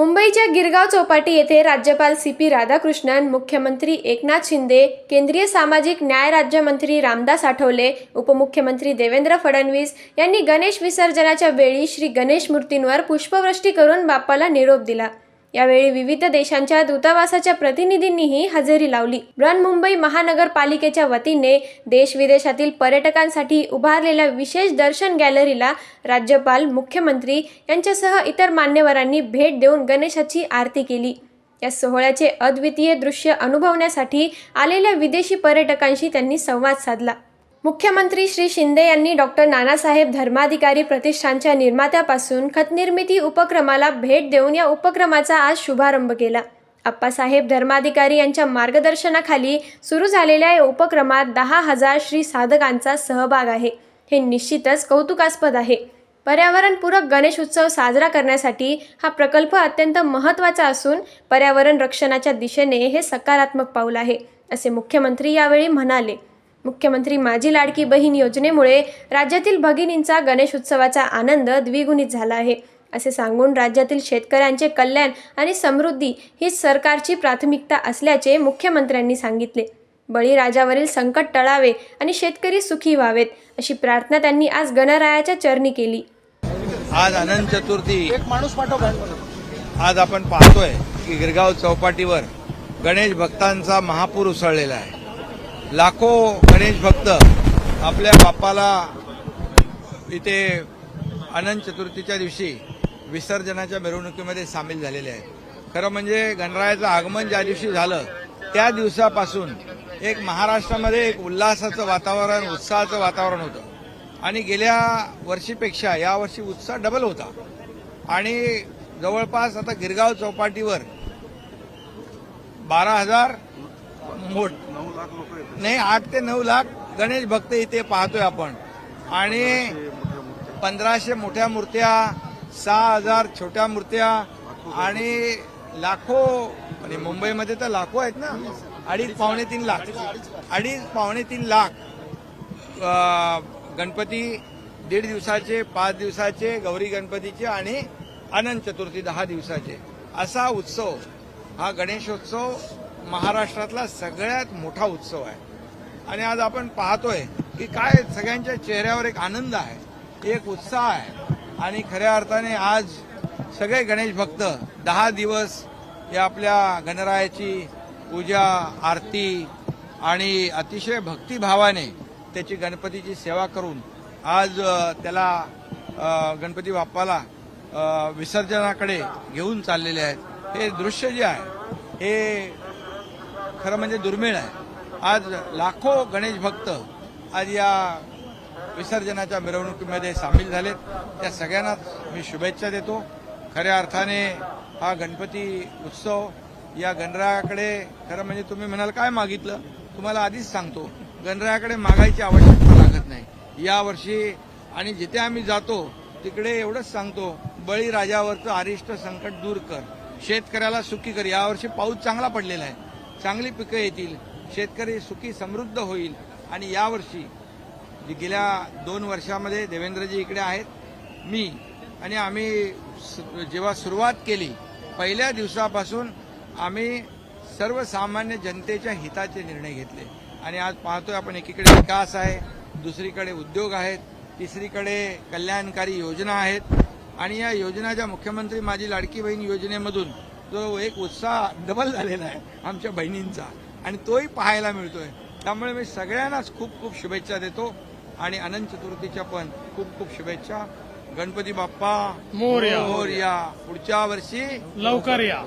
मुंबईच्या गिरगाव चौपाटी येथे राज्यपाल सी पी राधाकृष्णन मुख्यमंत्री एकनाथ शिंदे केंद्रीय सामाजिक न्याय राज्यमंत्री रामदास आठवले उपमुख्यमंत्री देवेंद्र फडणवीस यांनी गणेश विसर्जनाच्या वेळी श्री गणेश मूर्तींवर पुष्पवृष्टी करून बाप्पाला निरोप दिला. यावेळी विविध देशांच्या दूतावासाच्या प्रतिनिधींनीही हजेरी लावली. बृहन्मुंबई महानगरपालिकेच्या वतीने देश विदेशातील पर्यटकांसाठी उभारलेल्या विशेष दर्शन गॅलरीला राज्यपाल मुख्यमंत्री यांच्यासह इतर मान्यवरांनी भेट देऊन गणेशाची आरती केली. या सोहळ्याचे अद्वितीय दृश्य अनुभवण्यासाठी आलेल्या विदेशी पर्यटकांशी त्यांनी संवाद साधला. मुख्यमंत्री श्री शिंदे यांनी डॉक्टर नानासाहेब धर्माधिकारी प्रतिष्ठानच्या निर्मात्यापासून खतनिर्मिती उपक्रमाला भेट देऊन या उपक्रमाचा आज शुभारंभ केला. आप्पासाहेब धर्माधिकारी यांच्या मार्गदर्शनाखाली सुरू झालेल्या या उपक्रमात दहा हजार श्री साधकांचा सहभाग आहे. हे निश्चितच कौतुकास्पद आहे. पर्यावरणपूरक गणेश उत्सव साजरा करण्यासाठी हा प्रकल्प अत्यंत महत्त्वाचा असून पर्यावरण रक्षणाच्या दिशेने हे सकारात्मक पाऊल आहे असे मुख्यमंत्री यावेळी म्हणाले. मुख्यमंत्री माझी लाडकी बहीण योजनेमुळे राज्यातील भगिनींचा गणेश उत्सवाचा आनंद द्विगुणित झाला आहे. असे सांगून राज्यातील शेतकऱ्यांचे कल्याण आणि समृद्धी ही सरकारची प्राथमिकता असल्याचे मुख्यमंत्र्यांनी सांगितले. बळीराजावरील संकट टळावे आणि शेतकरी सुखी व्हावेत अशी प्रार्थना त्यांनी आज गणरायाच्या चरणी केली. आज अनंत चतुर्थी. एक माणूस पाठव आज आपण पाहतोय की गिरगाव चौपाटीवर गणेश भक्तांचा महापूर उसळलेला आहे. लाखो गणेश भक्त आपल्या बाप्पाला इथे अनंत चतुर्थीच्या दिवशी विसर्जनाच्या मिरवणुकीमध्ये सामील झालेले आहेत. खरं म्हणजे गणरायाचं आगमन ज्या दिवशी झालं त्या दिवसापासून एक महाराष्ट्रामध्ये एक उल्हासाचं वातावरण उत्साहाचं वातावरण होतं. आणि गेल्या वर्षीपेक्षा यावर्षी उत्साह डबल होता. आणि जवळपास आता गिरगाव चौपाटीवर बारा हजार मोठ. नाही आठ ते नऊ लाख गणेश भक्त इथे पाहतोय आपण. आणि पंधराशे मोठ्या मूर्त्या सहा हजार छोट्या मूर्त्या आणि लाखो म्हणजे मुंबईमध्ये तर लाखो आहेत ना? अडीच पावणे तीन लाख. अडीच पावणे तीन लाख गणपती दीड दिवसाचे पाच दिवसाचे गौरी गणपतीचे आणि अनंत चतुर्थी दहा दिवसाचे. असा उत्सव हा गणेशोत्सव महाराष्ट्रातला सगळ्यात मोठा उत्सव आहे. आणि आज आपण पाहतोय की काय सगळ्यांच्या चेहऱ्यावर एक आनंद आहे एक उत्साह आहे. आणि खऱ्या अर्थाने आज सगळे गणेश भक्त दहा दिवस या आपल्या गणरायाची पूजा आरती आणि अतिशय भक्तिभावाने त्याची गणपतीची सेवा करून आज त्याला गणपती बाप्पाला विसर्जनाकडे घेऊन चाललेले आहेत. हे दृश्य जे आहे हे खरं म्हणजे दुर्मिळ आहे. आज लाखो गणेश भक्त आज या विसर्जनाच्या मिरवणुकीमध्ये सामील झालेत. त्या सगळ्यांनाच मी शुभेच्छा देतो. खऱ्या अर्थाने हा गणपती उत्सव या गणरायाकडे खरं म्हणजे तुम्ही म्हणाल काय मागितलं? तुम्हाला आधीच सांगतो. गणरायाकडे मागायची आवश्यकता लागत नाही. यावर्षी आणि जिथे आम्ही जातो तिकडे एवढंच सांगतो बळीराजावरचं अरिष्ट संकट दूर कर. शेतकऱ्याला सुखी कर. यावर्षी पाऊस चांगला पडलेला आहे. चांगली पिकं येतील शेतकरी सुखी समृद्ध होईल. आणि यावर्षी जे गेल्या दोन वर्षामध्ये देवेंद्रजी इकडे आहेत मी आणि आम्ही स- जेव्हा सुरुवात केली पहिल्या दिवसापासून आम्ही सर्वसामान्य जनतेच्या हिताचे निर्णय घेतले. आणि आज पाहतोय आपण एकीकडे विकास आहे दुसरीकडे उद्योग आहेत तिसरीकडे कल्याणकारी योजना आहेत. आणि या योजनाच्या मुख्यमंत्री माझी लाडकी बहीण योजनेमधून जो एक उत्साह डबल झालेला आहे आमच्या बहिणींचा. आणि तोही पाहायला मिळतोय. त्यामुळे मी सगळ्यांनाच खूप खूप शुभेच्छा देतो. आणि अनंत चतुर्थीच्या पण खूप खूप शुभेच्छा. गणपती बाप्पा मोरया. मोरया. पुढच्या वर्षी लवकर या.